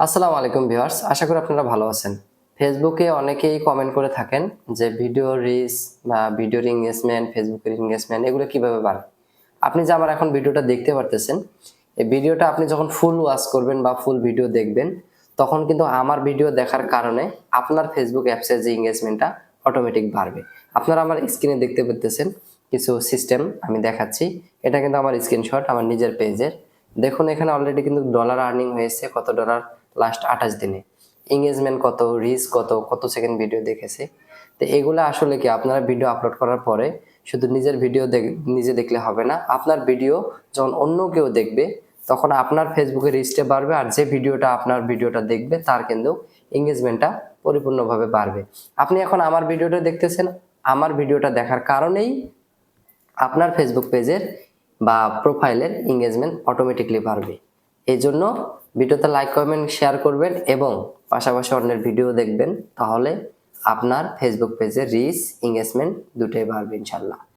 আসসালামু আলাইকুম ভিউয়ার্স, আশা করি আপনারা ভালো আছেন। ফেসবুকে অনেকেই কমেন্ট করে থাকেন যে ভিডিও রিচ বা ভিডিওর ইংগেজমেন্ট ফেসবুকের ইংগেজমেন্ট এগুলো কীভাবে বাড়ে? আপনি যে আমার এখন ভিডিওটা দেখতে পারতেছেন, এই ভিডিওটা আপনি যখন ফুল ওয়াচ করবেন বা ফুল ভিডিও দেখবেন, তখন কিন্তু আমার ভিডিও দেখার কারণে আপনার ফেসবুক অ্যাপসের যে ইংগেজমেন্টটা অটোমেটিক বাড়বে। আপনারা আমার স্ক্রিনে দেখতে পারতেছেন কিছু সিস্টেম আমি দেখাচ্ছি। এটা কিন্তু আমার স্ক্রিনশট আমার নিজের পেজের দেখুন, এখানে অলরেডি কিন্তু ডলার আর্নিং হয়েছে, কত ডলার লাস্ট আঠাশ দিনে। এঙ্গেজমেন্ট কত রিচ কত কত সেকেন্ড ভিডিও দেখেছে। তো এগুলো আসলে কি, আপনারা ভিডিও আপলোড করার পরে শুধু নিজের ভিডিও নিজে দেখলে হবে না। আপনার ভিডিও যখন অন্য কেউ দেখবে, তখন আপনার ফেসবুকে রিচটা বাড়বে আর যে ভিডিওটা আপনার ভিডিওটা দেখবে, তার কিন্তু এঙ্গেজমেন্টটা পরিপূর্ণভাবে বাড়বে। আপনি এখন আমার ভিডিওটা দেখতেছেন, আমার ভিডিওটা দেখার কারণেই আপনার ফেসবুক পেজের বা প্রোফাইলের এঙ্গেজমেন্ট অটোমেটিকলি বাড়বে। এই জন্য ভিডিওতে লাইক, কমেন্ট, শেয়ার করবেন এবং পাশাপাশি অন্যের ভিডিও দেখবেন, তাহলে আপনার ফেসবুক পেজে রিচ এঙ্গেজমেন্ট দুটোই বাড়বে ইনশাল্লাহ।